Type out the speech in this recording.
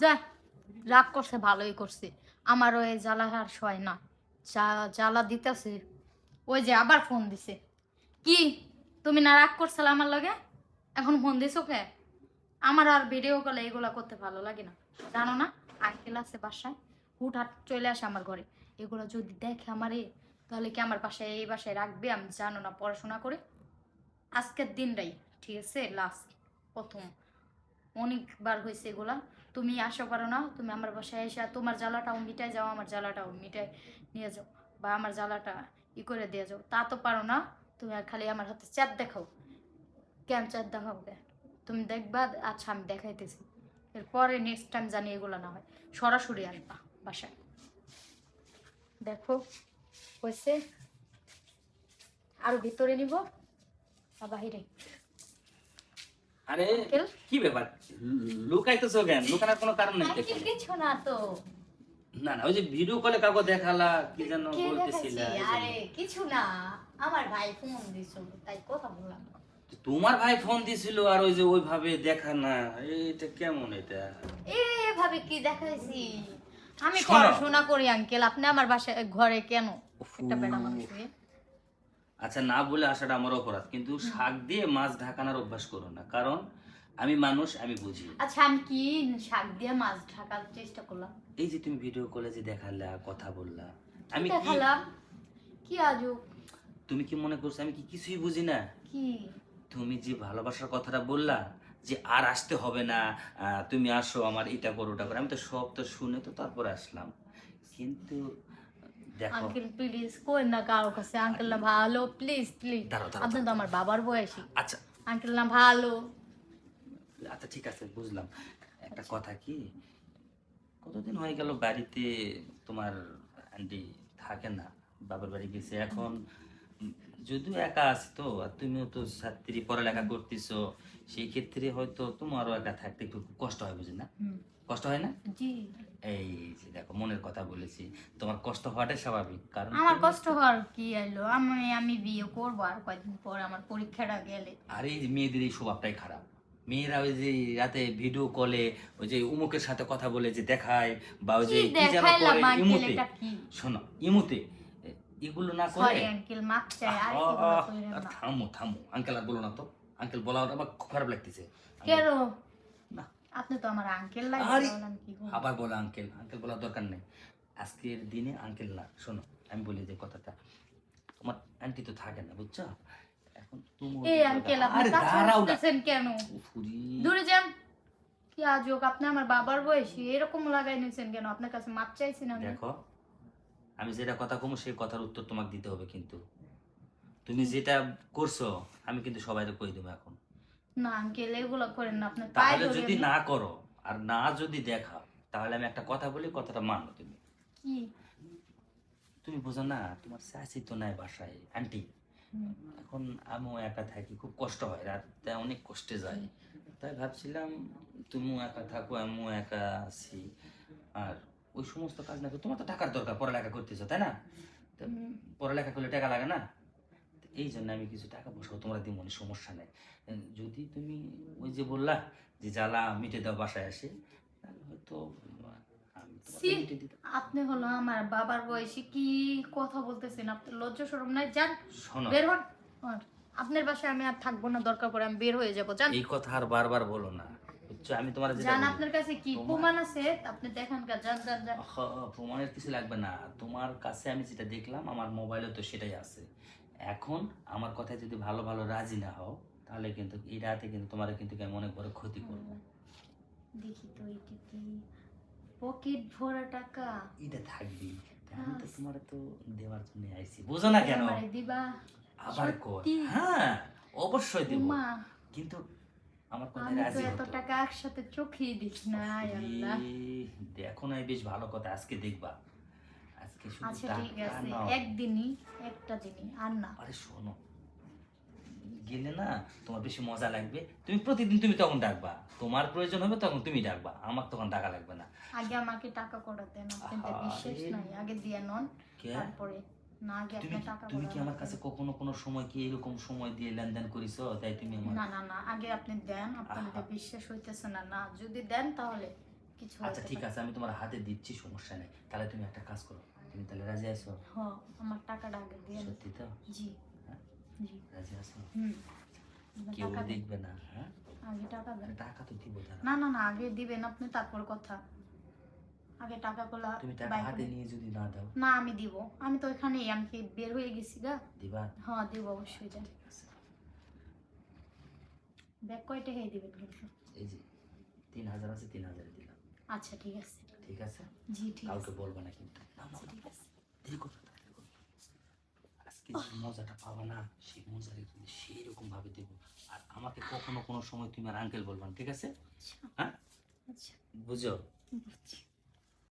যা, রাগ করছে, ভালোই করছে। আমার ওই জ্বালা আর সয় না। জ্বালা দিতেছে। ওই যে আবার ফোন দিছে। কি? তুমি না রাগ করছিলে আমার লগে? এখন ফোন দিছো কে? আমার আর ভিডিও কলে এগুলা করতে ভালো লাগে না। জানো না, আঙ্কেল আছে বাসায়, হুটহাট চলে আসে আমার ঘরে। এগুলো যদি দেখে আমারে, তাহলে কি আমার বাসায়, এই বাসায় রাখবে? আমি জানো না, পড়াশোনা করে। আজকের দিনটাই, ঠিক আছে? লাস্ট প্রথম। অনেকবার হয়েছে এগুলা। তুমি আসো পারো না, তুমি আমার বাসায় এসে তোমার জ্বালাটাও মিটাই যাও, আমার জ্বালাটাও মিটাই নিয়ে যাও বা আমার জ্বালাটা ই করে দিয়ে যাও। তা তো পারো না, তুমি আর খালি আমার হাতে চাঁদ দেখাও। কেন চাঁদ দেখাও কে তুমি দেখবা আচ্ছা আমি দেখাইতেছি। এরপরে নেক্সট টাইম জানি এগুলো না হয়, সরাসরি আসবা বাসায়। দেখো, হয়েছে। আরও ভিতরে নিব, আর বাহিরে। আরে কি ব্যাপার? লুকাইতেছো কেন? লুকানোর কোনো কারণ নেই। কিছু না তো। না না ওই যে ভিডিও কলে কাউকে দেখালা কি যেন বলতেছিলা। আরে কিছু না। আমার ভাই ফোন দিছিল তাই কথা বললাম। তোমার ভাই ফোন দিছিল আর ওই যে ওইভাবে দেখা না এটা কেমন এটা? এভাবে কি দেখাইছি? আমি শোনো। পড়াশোনা করি আঙ্কেল আপনি আমার বাসায় ঘরে কেন? একটা বেটা মানুষ। আচ্ছা না বলে আসাটা আমার অপরাধ কিন্তু শাক দিয়ে মাছ ঢাকানোর অভ্যাস করো না কারণ আমি মানুষ আমি বুঝি। আচ্ছা আমি কি শাক দিয়ে মাছ ঢাকার চেষ্টা করলাম? এই যে তুমি ভিডিও কলে যে দেখালা কথা বললা আমি দেখালাম কি আজব? তুমি কি মনে করছ আমি কি কিছুই বুঝি না? কি? তুমি যে ভালোবাসার কথাটা বললা যে আর আসতে হবে না তুমি আসো আমার এটা করো ওটা করো আমি তো সব তো শুনে তো তারপরে আসলাম। কিন্তু আঙ্কেল প্লিজ কই না কারও কাছে? আঙ্কেল না ভালো? প্লিজ প্লিজ আপনি তো আমার বাবার বয়সী। আচ্ছা। আঙ্কেল না ভালো? আচ্ছা ঠিক আছে বুঝলাম। একটা কথা কি? কতদিন হয়ে গেল বাড়িতে তোমার আন্টি থাকে না? বাবার বাড়ি গেছে এখন যদিও একা আছি তো আর তুমিও তো ছাত্রী পড়ালেখা করতেছো সেই ক্ষেত্রে হয়তো তোমারও একা থাকতে একটু কষ্ট হয় বুঝি না? কষ্ট হয় না? এই যে দেখো মনের কথা বলেছি তোমার কষ্ট হওয়াটাই স্বাভাবিক কারণ আমার কষ্ট হওয়ার কি এলো? আমি আমি বিয়ে করব আর কয়েকদিন পর আমার পরীক্ষাটা গেলে। আর এই যে মেয়েদের এই স্বভাবটাই খারাপ। মেয়েরা ওই যে রাতে ভিডিও কলে ওই যে উমুকের সাথে কথা বলে যে দেখায় বা ওই যে ইমুতে? শোনো ইমুতে এগুলো না করে সরি আঙ্কেল মাপ চাই আর এগুলো কইরেন না। থামো থামো আঙ্কেল আর বলো না তো। আঙ্কেল বলা আমার খুব খারাপ লাগতেছে। কেন? না। আপনি তো আমার আঙ্কেল লাগে আরে, তাহলে আমি কি করব? আবার বলো আঙ্কেল আঙ্কেল বলার দরকার নেই। আজকের দিনে আঙ্কেল না শোনো আমি বলি যে কথাটা তোমার আন্টি তো থাকে না বুঝছ? এখন তুমি এই আঙ্কেল আপনি দাঁড়াও কেন। দূরে যান। কি আজব আপনি আমার বাবার বয়সী এরকম লাগাই নিয়েছেন কেন? আপনার কাছে মাপ চাইছি না দেখো আমি যেটা কথা কমো সেই কথার উত্তর তোমাকে দিতে হবে কিন্তু। তুমি যেটা করছ আমি কিন্তু সবাইকে কই দেবো এখন। না আঙ্কেল এগুলো করেন না আপনার তাহলে যদি না করো আর না যদি দেখাও তাহলে আমি একটা কথা বলি কথাটা মানো তুমি। কি? তুমি বোঝো না তোমার চাষি তো নাই বাসায় আন্টি। এখন আমিও একা থাকি খুব কষ্ট হয় রাতটা অনেক কষ্টে যায়। তাই ভাবছিলাম তুমিও একা থাকো আমিও একা আছি আর ওই সমস্ত কাজ না করে তোমার তো টাকার দরকার পড়ালেখা করতেছো তাই না? তো পড়ালেখা করলে টাকা লাগে না? এই জন্য আমি কিছু টাকা পয়সাও তোমরা দিব মনে সমস্যা নেই। যদি তুমি ওই যে বললা যে জ্বালা মিটে দাও বাসায় আসে তাহলে হয়তো। আপনি হলো আমার বাবার বয়সী কি কথা বলতেছেন? আপনার লজ্জা সরম নাই যান বের হন। আপনার বাসায় আমি আর থাকব না দরকার পড়ে আমি বের হয়ে যাব যান। এই কথা আর বারবার বলো না। বুঝছ আমি তোমার যেটা বলি- আপনার কাছে কি প্রমাণ আছে? আপনি দেখান কা যান যান আহ, প্রমাণের কিছু লাগবে না। তোমার কাছে আমি যেটা দেখলাম আমার মোবাইলে তো সেটাই আছে। এখন আমার কথায় যদি ভালো ভালো রাজি না হও তাহলে কিন্তু এই রাতে কিন্তু তোমার কিন্তু আমি অনেক বড় ক্ষতি করব। দেখি তো এটা কি? পকেট ভরা টাকা। এটা থাকবি। আমি তো তোমার তো দেওয়ার জন্য আইছি। বুঝো না কেন? আমারে দিবা? আবার কর হ্যাঁ অবশ্যই দেব। কিন্তু আমার কথায় রাজি এত টাকা একসাথে চোখেই দেখি না আল্লাহ। দেখো না বেশ ভালো কথা আজকে দেখবা। আজকে শুধু আচ্ছা ঠিক আছে একদিনই একটা দিনই আর না। আরে শোনো গেলে না তোমার বেশি মজা লাগবে। তুমি প্রতিদিন তুমি তখন ডাকবা তোমার প্রয়োজন হবে তখন তুমি ডাকবা আমার তখন টাকা লাগবে না। আগে আমাকে টাকা করে দেন আপনাদের বিশ্বাস। নাই আগে দিয়ে নন তারপরে। তুমি তুমি কি আমার কাছে কখনো কোনো সময় কি এরকম সময় দিয়ে লেনদেন করিছো? তাই তুমি না না না আগে আপনি দেন আপনাদের বিশ্বাস হইতেছে না না যদি দেন তাহলে কিছু আচ্ছা ঠিক আছে আমি তোমার হাতে দিচ্ছি সমস্যা নেই। তাহলে তুমি একটা কাজ করো। তুমি তাহলে রাজি আছো? হ আমার টাকাটা আগে দিয়ে। সত্যি তো? জি। হ্যাঁ? জি। রাজি আছো? হুম। কেউ দেখবে না হ্যাঁ? আগে টাকা দেন। টাকা তো দিব না না না আগে দিবেন আপনি তারপর কথা। আগে টাকা গুলা তুমি টাকা হাতে নিয়ে যদি না দাও। না আমি দিব। আমি তো ওইখানেই আমি কি বের হয়ে গেছি গা? দিবা? হ্যাঁ দিব অবশ্যই আছে। ব্যাগ কয়টা হয়ে দিবেন কিন্তু? এই যে তিন হাজার আছে তিন হাজারে দিলাম। আচ্ছা ঠিক আছে। ঠিক আছে? জি ঠিক আছে। কাউকে বলব না কিন্তু। আচ্ছা, ঠিক আছে। না। আজকে যে মজাটা পাবা না সেই মজাটা কিন্তু সেই রকম ভাবে দেবো। আর আমাকে কখনো কোনো সময় তুমি আর আঙ্কেল বলবা না, ঠিক আছে? আচ্ছা। হ্যাঁ? আচ্ছা। বুঝো? বুঝছি।